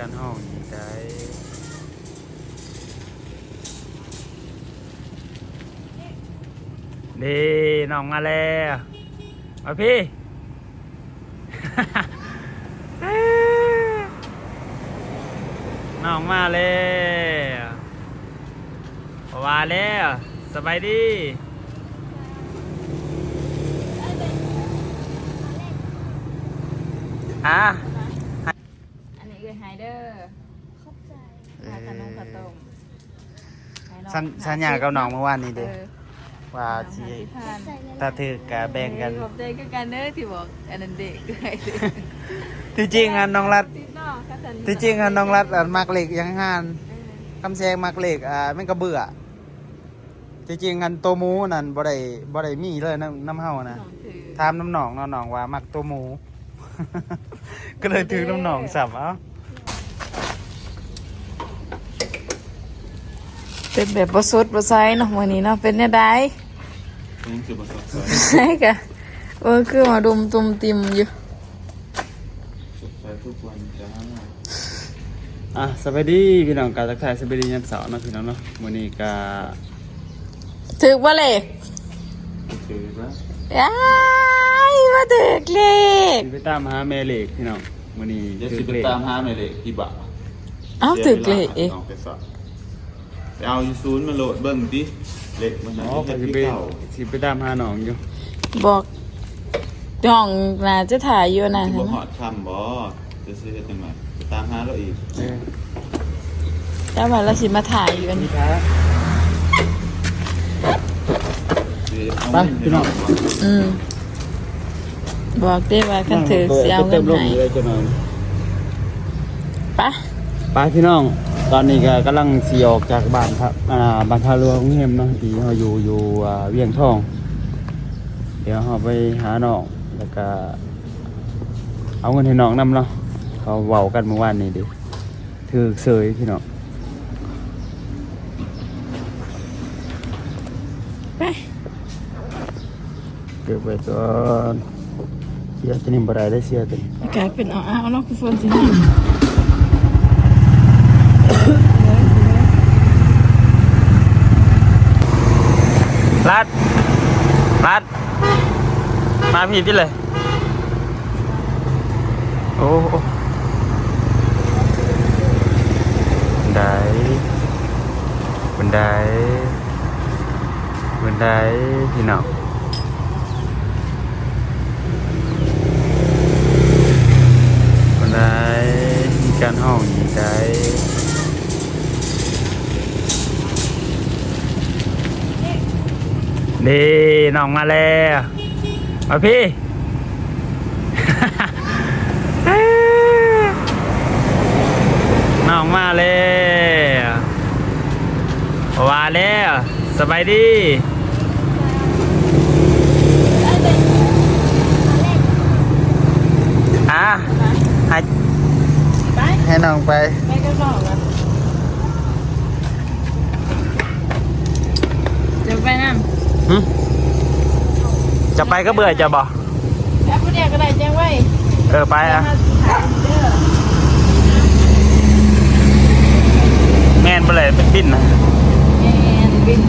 การห้องอีกได้นี่น้องมาแล้วมาพี่ น้องมาแล้วว่าแล้วสบายดีอะ อันนี้คือไฮเดอร์ ขอบใจ พา ขนมข้าวต้มให้องสัญสัญญากับน้องเมื่อวานนี้เอเด้ออว่าห้าสิสิบพันใจเลยถ้าถือกะแบ่งกัน ขอบใจก็กันเด้อที่บอกอันนั้นเด็กด้วยที่จริงอันน้องรัดติดนอกก็สัญญาที่จริงอันน้องรัดอันมักเหล็กยังงานเออคำแซงมักเหล็กอ่าแม่งกระเบื่อที่จริงอันตัวหมูนั่นบ่ได้บ่ได้มีเลยน้ำน้ำเฮานะน้องถือ ถามน้ำหนองเนาะหนองว่ามักตัวหมู ก็เลยถือน้ำหนองสับเอ้า เป็นแบบบสดบไซเนาะวันนี้เนาะเป็นเนี่ยได้นี่คือภาษาไทยใช่กะเออคือมาดุมตุมติมอยู่สดใสทุกวันจ้าอะสวัสดีพี่น้องกาทักทายสวัสดียามเสาร์เนาะพี่น้องเนาะมื้อนี้ก็ถือว่าเลยโอเคปะอ้ายมาถือเลขสิไปตามหาแม่เหล็กพี่น้องมื้อนี้เดี๋ยวถืสิอไปเหล็กตามหาหน่อยเลยอีบะเอ้าถือเลขเองสียวลาหาน้ ไปฝากไปเอาอยู่ศูนย์มาโหลดเบิ่งดิเล็กมันอ๋น่าอจะก็เป็นสิที่ไปเก่าสิไปตามหาน้องอยู่บอกน้องน่าจะถ่ายอยู่นะสิบ่ฮอดคำบ่จะซื้อจังไงไปตามหาเราอีกเออแล้วมาเราสิมาถ่ายอยู่อันนี่นี้ครับสิเอาไปเงินให้พี่น้องบ่อืมบอกได้ว่าคันถือเสียเอาเงินลงให้เลยจังหน่อยปะไปพี่น้อง ตอนนี้ก็กำลังสีออกจากบ้านครับอ่าบ้านทารือของเฮมเนาะที่เราอยู่อยู่อ่าเวียงทอง เดี๋ยวเราไปหาน้องแล้วก็เอาเงินให้น้องนำเนาะเขาเว้ากันเมื่อวานนี้ดิถือเสยพี่น้องไปเก็บไว้ก่อนเสียตัวนี้บ่ได้ได้เสียตัวนี้อากาศเป็นอ้าวๆเนาะคุณฝนสินะรัด รัดมาพี่ที่เลยโอ้โอ้บันไดบันไดบันไดพี่น้องบันไดมีการห้องอีกได้ นี่น้องมาแล้วมาพี่ น้องมาแล้วว่าแล้วสบายดีอะให้ไปให้น้องไปไปกันต่อกันจะไปนั่น หึจะไปก็เบื่อจะบอกแอปผู้เดียวก็ได้แจ้งไว้เออไปอะถ่ายเด้อแม่นไปเลยเป็นปิ้นนะแอนบิน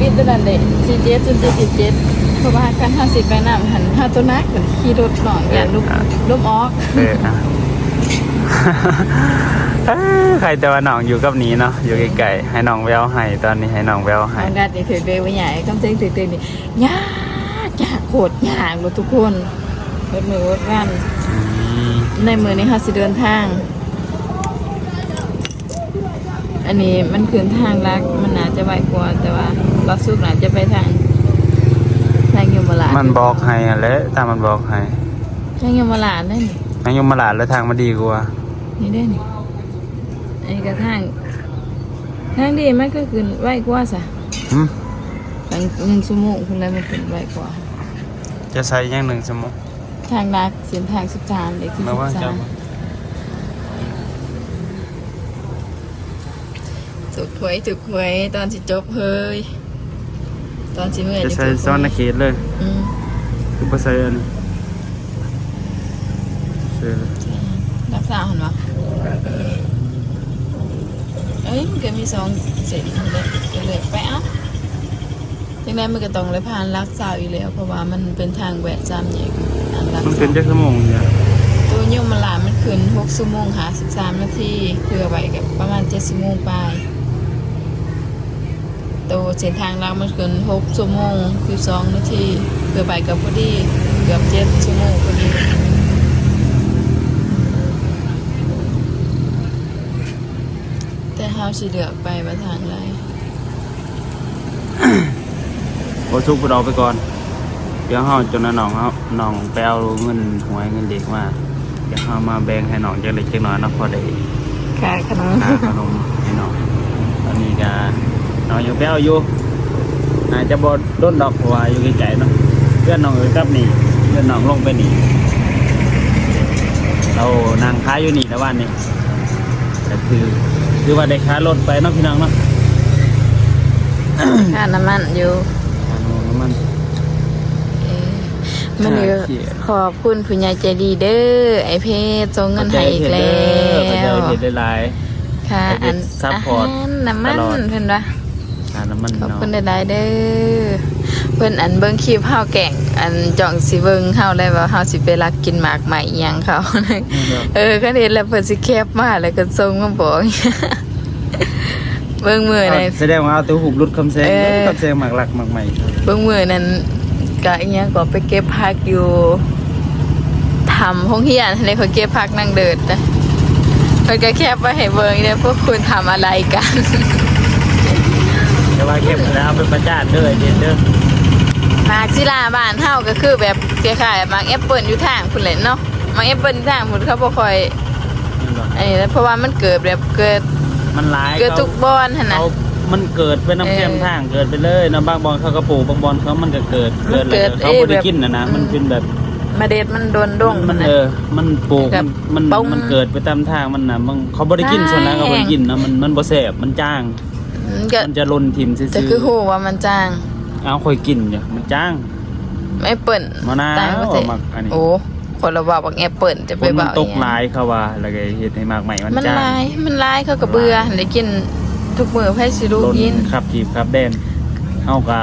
บินตัวนั้นเด็สี่เจ็ดจุดเจ็ดเจ็ดเพราะว่าการห้าสิบไปน้ำหันห้าตัวนักเหมือนขี่รถหน่อยอย่าลุกลุกออก เอออะเอ้ย ใครแต่ว่าน้องอยู่กับนี้เนาะอยู่ไกลๆให้น้องแววให้ตอนนี้ให้น้องแววให้ทางด้านนี้ถือเดยว่าใหญ่กำเจงถือเดยนี่ยากยากโคตรยากเลยทุกคนรถมือรถงานอืมในมือนี้เขาสิเดินทาง อันนี้มันคืนทางลักมันน่าจะไวกว่าแต่ว่าเราสุกน่าจะไปทางทางยมราชมันบอกให้อะแหละตามมันบอกให้ทางยมราชได้นี่ นายยมมาลาดแล้วทางมันดีกว่า นี่ได้นี่อันนี้ก็ทางทางดีมันก็คืนไวกว่าซะหึทางหนึ่งชั่วโมงคุณเลยมันคืนไวกว่า จะใส่อยังหนึ่งสมองทางลักเส้นทางสิบสามเด็กที่มาสิว่าบจะสามถูกหวยถูกหวยตอนสิจบเฮ้ยตอนสิเมื่อยจะนี่ใส่ถูกหวยซ้อนนาเขตเลยอืมคือบ่ใส่อันนี้ ใส่เลยรักษาหันวะก็มีสองเส้นเลยเลยไปเอ้าจังไดมันก็ต้องเลยผ่านลักสาวอยู่แล้ว เพราะว่ามันเป็นทางแวะจามแยกอันลักมันสาเป็นว จักชั่วโมงเนี่ยตัวโยมมาลามันขึ้น6ชั่วโมง53นาทีเพื่อไว้กับประมาณ7ชั่วโมงปลายตัวเส้นทางเรามันขึ้น6ชั่วโมง12นาทีเพื่อไปกับพอดีเกือบ7ชั่วโมงพอดี แต่เฮา สิเลือกไปมาทางไรบ่สุกบ่ดอกไปก่อน เดี๋ยวเฮาจนน้องเฮาน้องไปเอาเงินหวยเงินเด็กมาเดี๋ยวเฮามาแบ่งให้น้องจักเล็กจักน้อยเนาะพอได้ค่าขนมค่าขนมให้น้องตอนนี้ก็น้องยังไปเอาอยู่อาจจะบ่โดนดอกเพราะว่าอยู่ไกลๆเนาะเพื่อนน้องเอ้ยกลับนี่เพื่อนน้องลงไปนี่เรานั่งค้ายอยู่นี่แล้ววันนี้ก็คือ คือว่าได้ค้ารถไปเนาะพี่น้องเนาะค่าน้ำมันอยู่ค่าน้ำมันเอ๊ะมันนี่ก็ค่าเขียนขอบคุณผู้ใหญ่ใจดีเด้อไอเพชรส่งเงินให้อีกแล้เข้าใจวผิดได้หลายค่ะไอ้เพอัชนรซัพพอร์ตอาหารน้ำมันตลอดเพิ่นว่าค่าน้ำมันขอบเนาะคุณหลายๆเด้อเพิ่นอันเบิ่งคลิปเฮาแก่ง อันจ่องสิเบิ่งเฮาได้ว่าเฮาสิไปรักกินหมากใหม่อิหยังเขาเออก็เห็นแล้วเพิ่นสิแคบมาแล้วก็ส่งมาบอกเบิ่งมือในเอาแสดงว่าเอาตัวหุบรุดคำแซงเออคำแซงหมากหลักหมากใหม่เบิ่งมือนั้นก็อีหยังก็ไปเก็บผักอยู่ทำห้องเฮียนในเขาเก็บผักนั่งเดินนะเพิ่นก็แคบไว้ให้เบิ่งเนี่ยพวกคุณทำอะไรกันแต่ว่าเข้มแล้วเอาไปประจานเด้อเด่นเด้อห มากศิลาบ้านเฮาก็คือแบบคล้ายๆหมากแอปเปิลอยู่ทางพุ่นแหละเนาะหมากแอปเปิลอยู่ทางพุ่นเขาบ่ค่อยนี่บ่อันนี้นะเพราะว่ามันเกิดแบบเกิดมันหลายเกิดทุกบอนหั่นน่ะเขามันเกิดเป็นน้ำเออเค็มทางเกิดไปเลยนะบางบอลเขากระปลูกบางบอลเขามันก็เกิดเกิดมันเกิเลยดเขาเอ้ยไม่ได้แบบกินนะนะอืมมันเป็นแบบมาเด็ดมันโดนดงมันน่ะเออ มันปลูกแบบมันปงมันเกิดไปตามทางมันนะบางเขาบริกินใช่ส่วนแล้วเขาบริกินนะมันมันบ่แสบมันจ้างมันก็มันจะลนทิมซื่จะอคือฮู้ว่ามันจ้างๆ เอาค่อยกินเนี่ยมันจ้างไม่เปิ่นมะนาวต่างประเทศมักอันนี้โอ้คนละว่าบักแอปเปิลจะฝไปนมันบ่าตอีกหยังหลายเขาว่าแล้วก็เฮ็ดให้มากใหม่มันมันจ้างลายมันลายเขาก็เบื่อเลยกินทุกมื้อไผสิรู้ลนกินครับจีบครับแดนเฮาก็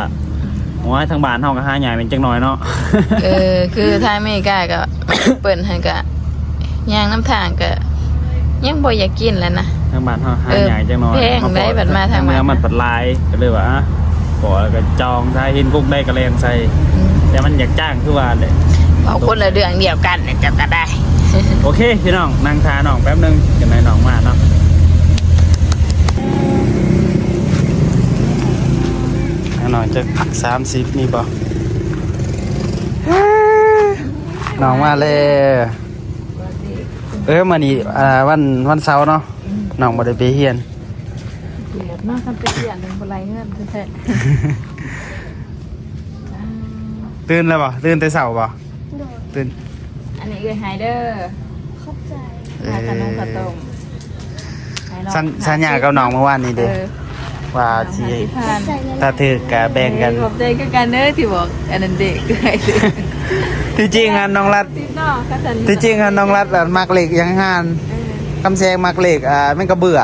ว่าทางบ้านเฮาก็หาอย่างนึงจังหน่อยเนาะเออคือทางอเมริกาก็เปิ่นให้ก็ย่างน้ำทางก็ยังบ่อยากกินแล้วนะทางบ้านเฮาหาเอออย่างจังหน่อยแพงได้บัดมาทางบ้านเมืองมันปัดลายก็เลยว่า อะขอแล้วก็จองถ้าเห็นกุกได้ก็แลนใส่ แต่มันอยากจ้างคือว่าเลยเอาคนละเรื่องเดียวกันเนี่ยจะก็ได้ โอเคพี่น้องนั่งทาน้องแป๊บนึงเดี๋ยวให้น้องมาเนาะน้องจะพักสามสิบนี่บ่น้องมาเลยเออมานี่วันวันเสาร์เนาะน้องบ่ได้ไปเฮียน มากคันไปเปลี่ยนเป็นบ่ไรเงินแท้ตื่นแล้วบ่ตื่นแต่เช้าบ่ตื่นๆอันนี้คือไฮเดอร์เข้าใจหาขนมข้าวต้มให้องสัญสัญญากับน้องเมื่อวานนี้เด้เออว่าสิสิผ่านใจเงินถ้าถือกะแบ่งกัน ขอบใจก็กันเด้อที่บอกอันนั้นเด็กเลยที่จริงอะน้องรัด ติดเนาะก็สันที่จริงอะน้องรัดอะมักเหล็กยังหาน เออคำแซงมักเหล็กอ่าแม่งก็เบื่อ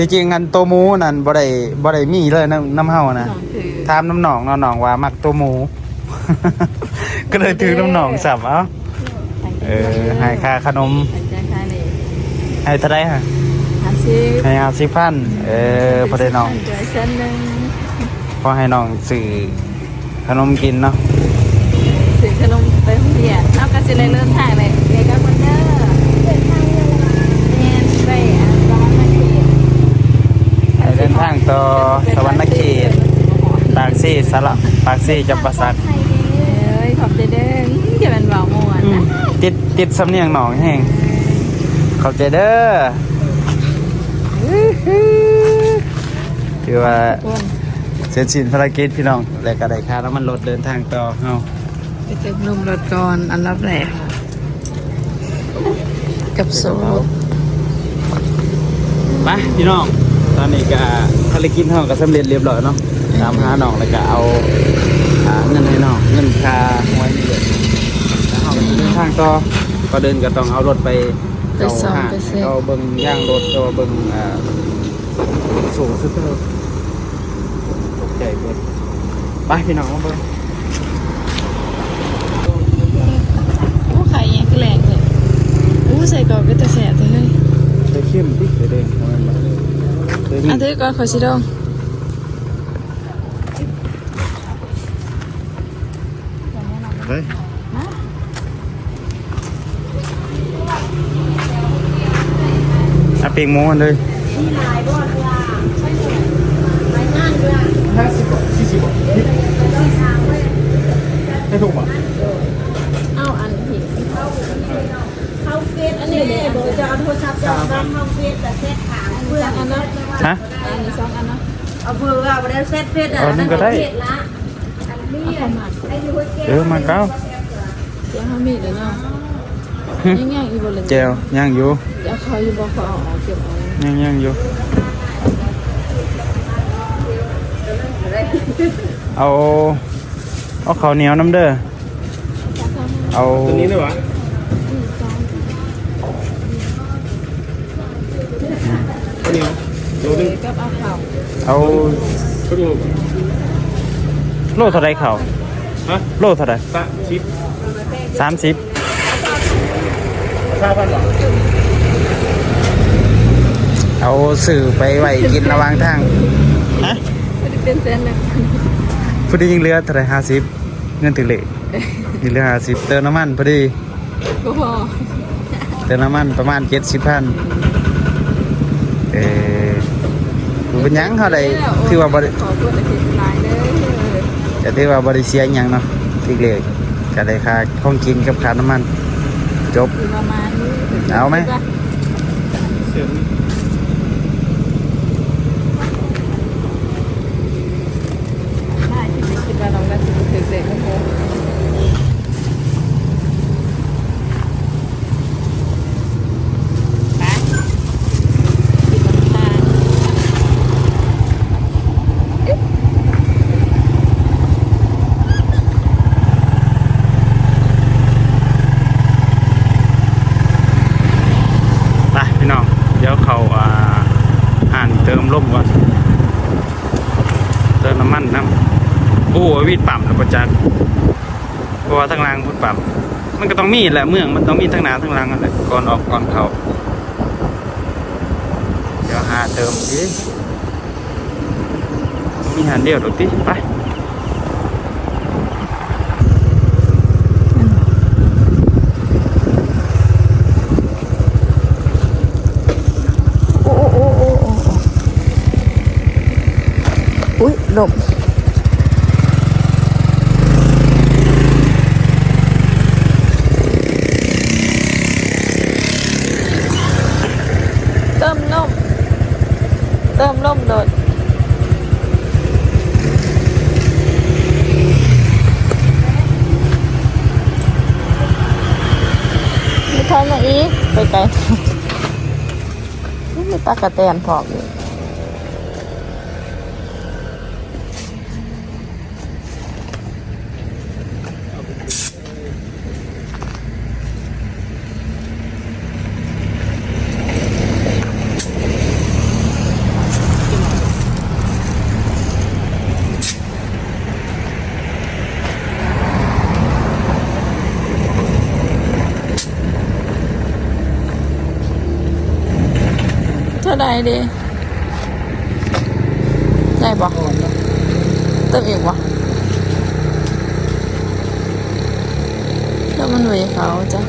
ที่จริงอันตัวหมูนั่นบ่ได้บ่ได้มีเลยน้ำน้ำเฮานะน้องถือถามน้ำหนองเนาะหนองว่ามักตัวหมู ก็เลยถือน้ำหนองสับเอ้าเออให้ค่าขนมให้จ่ายค่าเลยให้เท่าไรฮะห้าสิบให้ห้าสิบพันเออพอได้น้องจ่ายเส้นหนึ่งพอให้น้องซื้อขนมกินเนาะซื้อขนมไปโรงเรียนเอากระสิเลยเริ่มทางเลยเด็กกับคนเด้อ เดินทางเรือละ แม่นไปอะสวรรค์เขต ให้เดินทาง ต่อสวรรณเขตปากซี่สระปากซี่จำปาสักไทยเด้เอ้ยขอบใจเด้อจะเป็นเบาม่วนอืมนะติดติดสำเนียงหนองแห้งขอบใจเด้อถือว่าคนเสร็จสิ้นภารกิจพี่น้องแล้วก็ได้ค่าแล้วมันรถเดินทางต่อเฮาไปเติมนมรถก่อนอันดับแรกกับโซ่ไปพี่น้อง ตอนนี้ก็ภารกิจเฮาก็สำเร็จเรียบร้อยเนาะตามหาน้องแล้วก็เอาอ่าเงินให้น้องเงินค่าหวยนี่เลยแล้วเฮาก็จะเดินทางต่อก็เดินก็ต้องเอารถไปไปซ่อมห้างเอาเบิ่งย่างรถเอาเบิ่งอ่าสูงสุดเลยตกใจเบิดไปพี่น้องมาเบิ่งอู้ไข่ยังแรงเลยอู้ใส่กรอบก็จะแสบเลยเคยเข้มดิเคยแดงทำไมมา เคยมีอันนี้ก่อนขอชิดองเฮ้ยเอาปีกหมูกันเลยห้าสิบบาทสี่สิบบาทให้ถูกป่ะเอาอันผิดเข้าเฟซอันนี้เนี่ยบอกจะเอาโทรศัพท์จะเอาเข้าเฟซแต่เซตขาง เพื่อนอันนั้นฮะอันนี้สองอันนะเอาเพื่อว่าไปแล้วเซตเฟซอะเอาหนึ่งก็ได้เฟซละอันนี้ไอ้ที่หัวแก้เออมาเก้าเดี๋ยวเขามีเดี๋ยวเนาะง่ายๆอีกบนเลยเจลย่างอยู่เดี๋ยวเขาอยู่บอกเขาเอาออกเก็บเอาย่างย่างอยู่เอาเอาข้าวเหนียวน้ำเด้อเอาตัวนี้เลยวะ ตัวนี้โลนึงกับเอาข่าวเอาก็ดูโลเท่าไรข้าวฮะโลเท่าไรตะชิปสามสิบห้าพันบาทเอาสื่อไปไว้กินระหว่างทาง ฮะไม่ได้เป็นเส้นเลยพอดียิงเรือเท่าไรห้าสิบเงินถึงเหลยิงเรือห้าสิบเติมน้ำมันพอดีก็พอเติมน้ำมันประมาณเจ็ดสิบพัน เออบ่เป็นหยังเท่าไรถือว่าบริขอเปิดอาทิตย์ลายเลยจะถือว่าบริเสียหยังเนาะที่เหลกก็ได้ค่าของกินกับค่าน้ำมัน จบอยู่ประมาณนี้เอาไหม เสียง ได้ที่ไม่คิดว่าน้องได้สิบเด็กๆก็พอไปกินน้ำตาล ไปพี่น้อง เดี๋ยวเขาอ่าอ่านเติมลมก่อน เติมน้ำมันน้ำโอ้วิดปั๊มแล้วประจักษ์เพราะว่า ทางล่างพุทธปั๊มมันก็ต้องมีแหละเมืองมันต้องมีทั้งหน้าทั้งหลังอะไรก่อนออกก่อนเขาเดี๋ยวหาเติมดิมีหันเดียวดูดิไป โอ้โอ้โอ้โอ้โอ้อุ้ยหลบเติมนมเติมนมโดดมีทอนมาอีกไปไกล นี่มีปลากระแตนพร้อมอ เท่าไรดีได้ปะเติมอีกวะแล้วมันเวเขาจ้ะ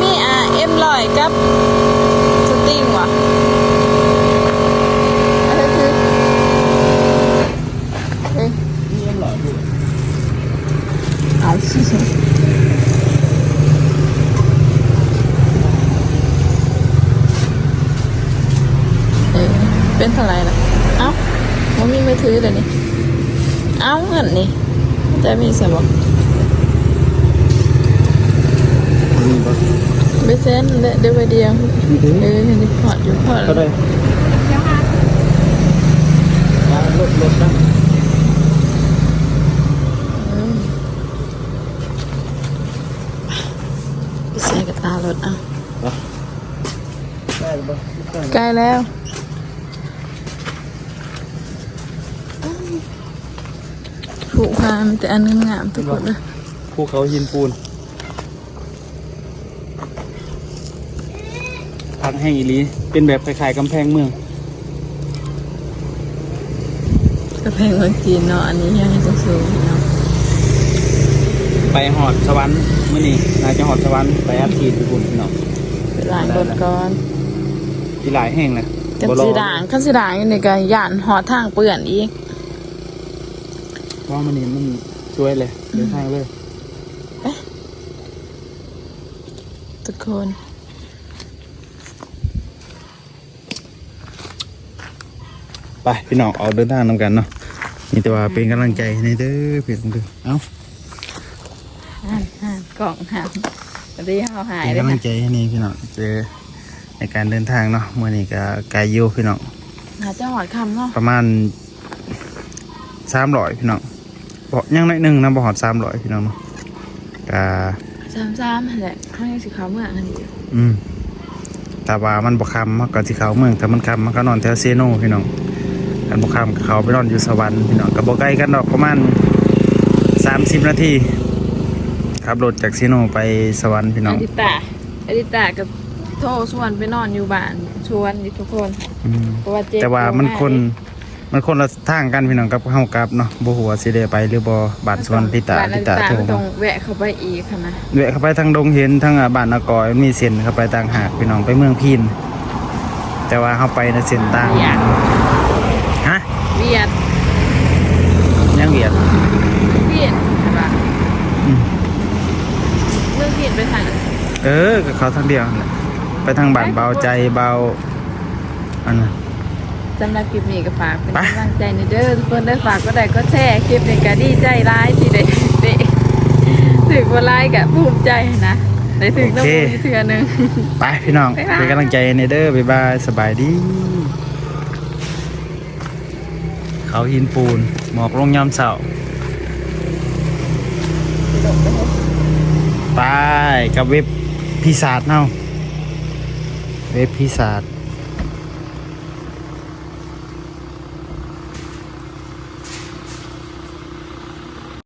มีอะเอ็มลอยกับสติงวะอะไรคือเอ้ยเอาสิเอ้ยเป็นเท่าไหร่ล่ะ เอ้ามันมีมือถือเดี๋ยวนี้เอ้าเงินนี่จะมีสมอง มีบ่ ไม่ เส้นเด้อเดี๋ยวไปเดียวนี่ถึงเออเห็นพอดอยู่พอดก็ได้เจ้าค่ะรถรถนะอืมไปใส่กับตารถอะได้บ่ใกล้แล้วผูกพามีแต่อันงามๆทุกคนเลยภูเขาหินปูนพัก แห้งอีหลีเป็นแบบคล้ายๆกำแพงเมืองกระแพงเมืองจีนเนาะอันนี้ยังให้สูงๆเนาะไปหอดสวรรค์มื้อนี้น่าจะหอดสวรรค์ไปอัดฉีดญี่ปุ่นพี่น้องไปล้างรถก่อนที่หลายแห้งนะกันบ่รอสีด่างกันสีด่างอยู่ในการย่านหอทางเปื่อนอีกเพราะมันนี่มันช่วยเลยเดินทางเลยทุกคน ไปพี่น้องเอาเดินทางนำกันเนาะนี่แต่ว่าเป็นกำลังใจในเด้อเพื่อนเด้อเอ้าห่านห่านกล่องห่านอันนี้เขาหายเป็นเลยกำลันะงใจให้นี่พี่น้องเจอในการเดินทางเนาะมื่อนี้ก็ไกลอยู่พี่น้องหาเจ้าหอดคำเนาะประมาณสามร้อยพี่น้องบอกยังน้อยหนึ่งนะบอหอดสามร้อยพี่น้องเนาะก็ซ้ำๆแหละข้างในสีขาวเมื่อกันอยู่อืมแต่ว่ามันบกคำมันก็ที่เขาเมืองแต่มันคำมันก็นอนแถวเซโนพี่น้อง กันบกคำก็เขาไปนอนอยู่สวรรค์พี่น้องก็บกใกล้กันดอกประมาณสามสิบนาทีขับรถจากเซโนไปสวรรค์พี่น้อองดิตาอดิตากับโทรชวนไปนอนอยู่บ้านชวนอยู่ทุกคน อืมเพราะว่าเจ็บแต่ว่ามันคนลงมันคนละทางกันพี่น้องกับเฮากับเนาะบ่ฮู้ว่าสิได้ไปหรือบ่บ้านสวนลิตาบ้านอลิดิตาตาโทรก็ต้มาองแวะเข้าไปอีกค่ะนะแวะเข้าไปทางดงเห็นทางอ่าบ้านนากอยมีเส้นเข้าไปต่างหากพี่น้องไปเมืองพีนแต่ว่าเฮาไปในเส้นต่างเวียดฮะ เวียด ยังเวียดเวียดใช่ปะอืมเรื่องเวียดไปทางไหนเออก็เขาทางเดียวนั่นแหละไปทางบ้านเบาใจเบาอันนั้นสำหรับคลิปนี้ก็ฝากเป็นไปกำลังใจในเด้อทุกคนได้ฝากก็ได้ก็แชร์คลิปในการดีใจร้ายที่ได้ได้ถึงว่าร้ายกับภูมิใจนะได้ถึงต้องมีเถื่อหนึงไปพี่น้องบ๊ายบายเป็นกำลังใจในเด้อบ๊ายบายสบายดี เขาหินปูน หมอกลงยามเสาไปกับเว็บพิศาจเนาะเว็บพิศาจ